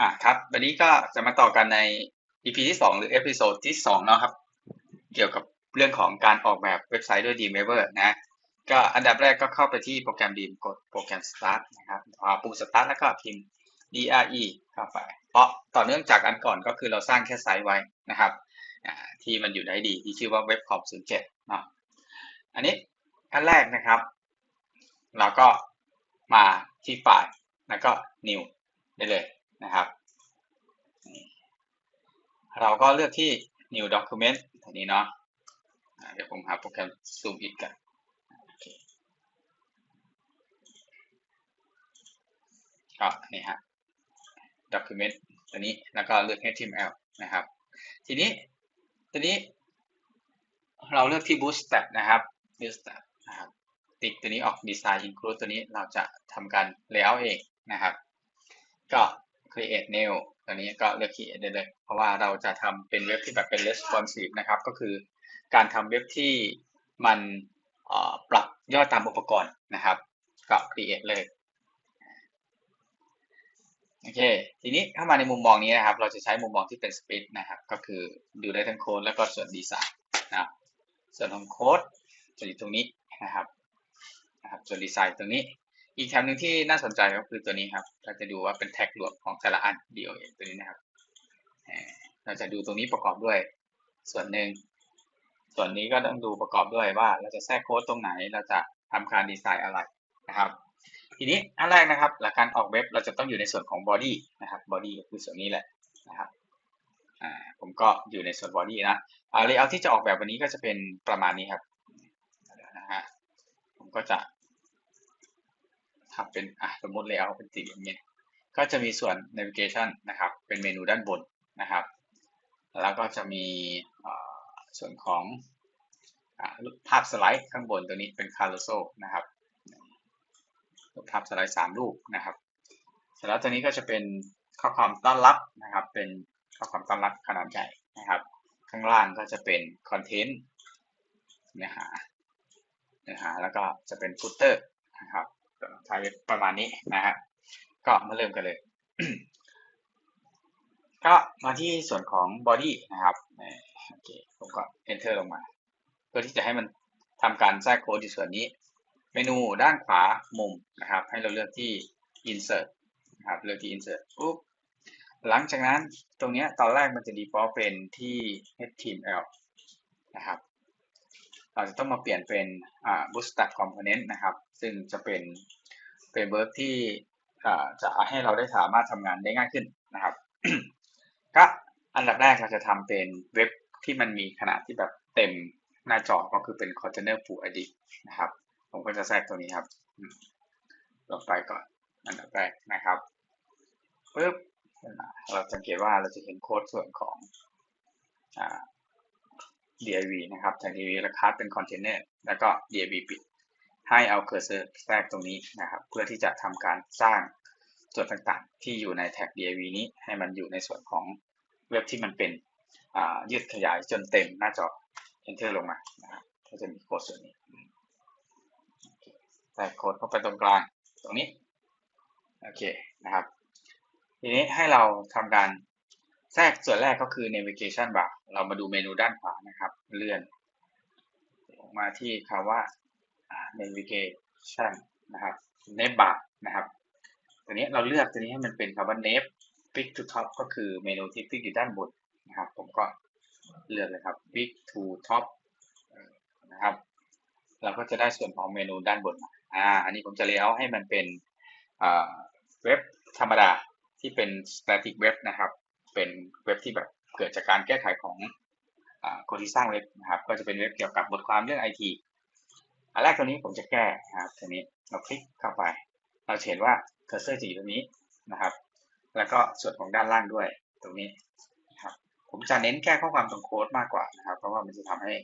อะครับ วันนี้ก็จะมาต่อกันใน EP ที่ 2 หรือเอพิโซดที่2เนาะครับ เกี่ยวกับเรื่องของการออกแบบเว็บไซต์ด้วย Dreamweaver นะ ก็อันดับแรกก็เข้าไปที่โปรแกรม Dream กดโปรแกรม Start นะครับปุ่ม Start แล้วก็พิมพ์ DRE เข้าไป เพราะต่อเนื่องจากอันก่อนก็คือเราสร้างแค่ไซต์ไว้นะครับอ่าที่มันอยู่ในดีที่ชื่อว่า Webcom 07เนาะอันนี้ขั้นแรกนะครับเราก็มาที่ไฟล์แล้วก็ New ได้เลย นะครับ เราก็เลือกที่ new document อันนี้เนาะเดี๋ยวผมหาโปรแกรม zoom in กันก็นี่ฮะ document ตัวนี้แล้วก็เลือก html นะครับ ทีนี้ตัวนี้ เราเลือกที่ bootstrap นะครับ bootstrap นะครับติ๊กตัวนี้ออก design include ตัวนี้เราจะทำการ layout เองนะครับ ก็ create new ตัวนี้ก็เลือก create ได้เลย เพราะว่าเราจะทำเป็นเว็บที่แบบเป็น responsive นะครับ ก็คือการทำเว็บที่มันปรับย่อตามอุปกรณ์นะครับ ก็ create เลยโอเค ทีนี้เข้ามาในมุมมองนี้นะครับ เราจะใช้มุมมองที่เป็น split นะครับ ก็คือดูได้ทั้งโค้ดแล้วก็ส่วนดีไซน์นะส่วนของโค้ดจะอยู่ตรงนี้นะครับนะครับ ส่วนดีไซน์ตรงนี้ อีกแถบหนึ่งที่น่าสนใจก็คือตัวนี้ครับ เราจะดูว่าเป็นแท็กรวมของแต่ละอันเดียวตัวนี้นะครับ เราจะดูตรงนี้ประกอบด้วย ส่วนหนึ่ง ส่วนนี้ก็ต้องดูประกอบด้วยว่า เราจะแทรกโค้ดตรงไหน เราจะทำการดีไซน์อะไรนะครับ ทีนี้อันแรกนะครับหลักการออกเว็บเราจะต้องอยู่ในส่วนของ body นะครับ body ก็คือส่วนนี้แหละนะครับผมก็อยู่ในส่วน body นะอ่า layout ที่จะออกแบบวันนี้ก็จะเป็นประมาณนี้ครับนะฮะผมก็จะ ทำเป็นอะสมมติ layout เป็นสีอย่างเงี้ยก็จะมีส่วน navigation นะครับ เป็นเมนูด้านบนนะครับ แล้วก็จะมีส่วนของภาพสไลด์ข้างบนตัวนี้เป็น carousel นะครับภาพสไลด์สามรูปนะครับ เสร็จแล้วตัวนี้ก็จะเป็นข้อความต้อนรับนะครับ เป็นข้อความต้อนรับขนาดใหญ่นะครับ ข้างล่างก็จะเป็นคอนเทนต์เนื้อหาเนื้อหาแล้วก็จะเป็นฟุตเตอร์นะครับ ใช้ประมาณนี้นะฮะก็มาเริ่มกันเลย ก็มาที่ส่วนของ body นะครับโอเคผมก็ enter ลงมา เพื่อที่จะให้มันทำการแทรกโค้ดที่ส่วนนี้ เมนูด้านขวามุมนะครับ ให้เราเลือกที่ insert นะครับเลือกที่ insert ปุ๊บหลังจากนั้นตรงนี้ตอนแรกมันจะ default เป็นที่ html นะครับ เราจะต้องมาเปลี่ยนเป็น bootstrap component นะครับ ซึ่งจะเป็นเป็นเวิร์ที่จะให้เราได้สามารถทำงานได้ง่ายขึ้นนะครับ ก็อันดับแรกเราจะทำเป็นเว็บที่มันมีขนาดที่แบบเต็มหน้าจอก็คือเป็น container full ID นะครับ ผมก็จะแทรกตัวนี้ครับลงไปก่อนอันดับแรกนะครับปึ๊บเราสังเกตว่าเราจะเห็นโค้ดส่วนของ div นะครับจาก div แล้วคัสเป็น container แล้วก็ div ปิด ให้เอาเคอร์เซอร์แทรกตรงนี้นะครับ เพื่อที่จะทำการสร้างส่วนต่างๆ ที่อยู่ในแท็ก div นี้ให้มันอยู่ในส่วนของเว็บที่มันเป็นยืดขยายจนเต็มหน้าจอ enter ลงมานะครับก็จะมีโค้ดส่วนนี้ใส่โค้ดเข้าไปตรงกลางตรงนี้ โอเคนะครับ ทีนี้ให้เราทำการ แทรกส่วนแรกก็คือ navigation bar เรามาดูเมนูด้านขวานะครับ เลื่อนมาที่คำว่า navigation นะครับ nav bar นะครับตัวนี้เราเลือกตัวนี้ให้มันเป็นคำว่า nav pick to top ก็คือเมนูที่ pick อยู่ด้านบนนะครับ ผมก็เลือกเลยครับ pick to top นะครับ เราก็จะได้ส่วนของเมนูด้านบนมาอ่า อันนี้ผมจะเลี้ยวให้มันเป็นเว็บธรรมดาที่เป็น static web นะครับ เป็นเว็บที่แบบเกิดจากการแก้ไขของคนที่สร้างเว็บนะครับก็จะเป็นเว็บเกี่ยวกับบทความเรื่องไอทีอันแรกตัวนี้ผมจะแก้นะครับตัวนี้เราคลิกเข้าไป เราเห็นว่าเคอร์เซอร์จะอยู่ตรงนี้นะครับ แล้วก็ส่วนของด้านล่างด้วยตรงนี้นะครับผมจะเน้นแก้ข้อความตรงโค้ดมากกว่านะครับ เพราะว่ามันจะทำให้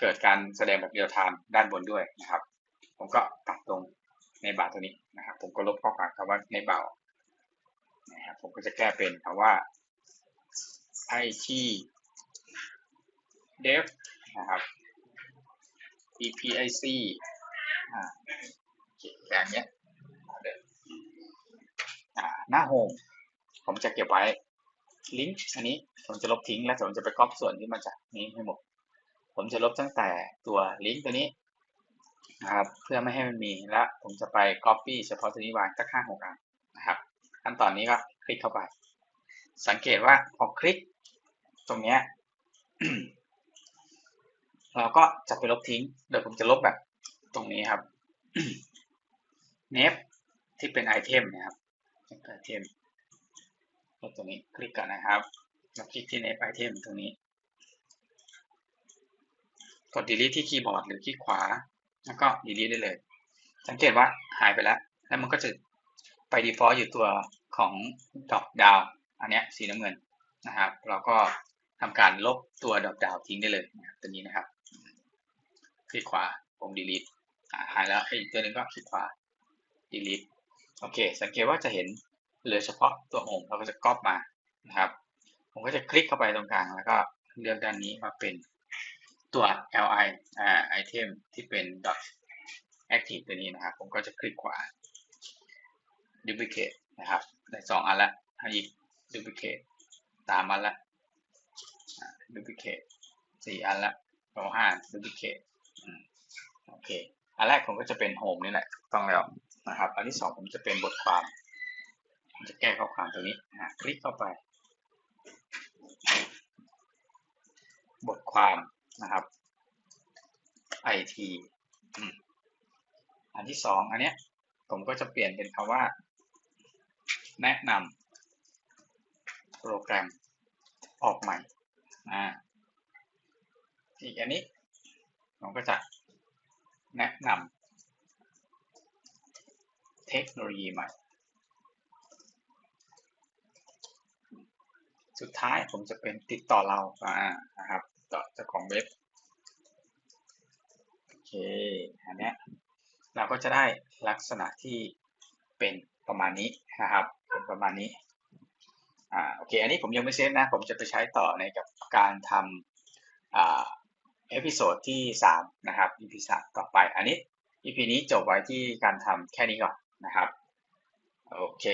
เกิดการแสดงแบบเรียลไทม์ด้านบนด้วยนะครับ ผมก็ตัดตรงในบาร์ตัวนี้นะครับ ผมก็ลบข้อความคำว่าในเบา นะครับผมก็จะแก้เป็นคำว่าไอที่เดฟนะครับ EPIC อ่าแบบนี้หน้าโฮมผมจะเก็บไว้ลิงก์อันนี้ผมจะลบทิ้งและผมจะไปก๊อปส่วนที่มาจากนี้ให้หมด ผมจะลบตั้งแต่ตัวลิงก์ตัวนี้นะครับเพื่อไม่ให้มันมีและผมจะไป Copy เฉพาะตัวนี้วางสักห้าหกอัน ขั้นตอนนี้ก็คลิกเข้าไป สังเกตว่าพอคลิกตรงเนี้ยเราก็จะไปลบทิ้งเดี๋ยวผมจะลบแบบตรงนี้ครับ เนฟที่เป็นไอเทมนะครับไอเทมลบตรงนี้คลิกกันนะครับแล้วคลิกที่เนฟไอเทมตรงนี้ กด delete ที่คีย์บอร์ดหรือคลิกขวา แล้วก็ delete ได้เลย สังเกตว่าหายไปแล้ว แล้วมันก็จะ ไป default อยู่ตัวของดอกดาวอันเนี้ยสีน้ำเงินนะครับ เราก็ทำการลบตัวดอกดาวทิ้งได้เลยตัวนี้นะครับ คลิกขวาผม delete หายแล้วไอ้ตัวนึงก็คลิกขวา delete โอเค สังเกตว่าจะเห็นเหลือเฉพาะตัวโฮมเราก็จะก๊อปมานะครับ ผมก็จะคลิกเข้าไปตรงกลางแล้วก็เลือกด้านนี้มาเป็นตัว li อ่า item ที่เป็น dot active ตัวนี้นะครับ ผมก็จะคลิกขวา duplicate นะครับได้สองอันละให้อีก duplicate สามอันละ duplicate สี่อันละโอห้า duplicate โอเค อันแรกผมก็จะเป็น home นี่แหละต้องแล้วนะครับ อันที่สองผมจะเป็นบทความผมจะแก้ข้อความตรงนี้นะคลิกเข้าไป บทความนะครับ IT อันที่สองอันเนี้ยผมก็จะเปลี่ยนเป็นคำว่า แนะนำโปรแกรมออกใหม่อ่าอีกอันนี้ผมก็จะแนะนำเทคโนโลยีใหม่ สุดท้ายผมจะเป็นติดต่อเราอ่านะครับต่อเจ้าของเว็บโอเคอันนี้เราก็จะได้ลักษณะที่เป็นประมาณนี้นะครับ ป็นประมาณนี้อ่าโอเค อันนี้ผมยังไม่เซฟนะ ผมจะไปใช้ต่อในกับการทำอ่าเอพิโซดที่ 3 นะครับ EP 3ต่อไป อันนี้ EP นี้จบไว้ที่การทำแค่นี้ก่อนนะครับ โอเค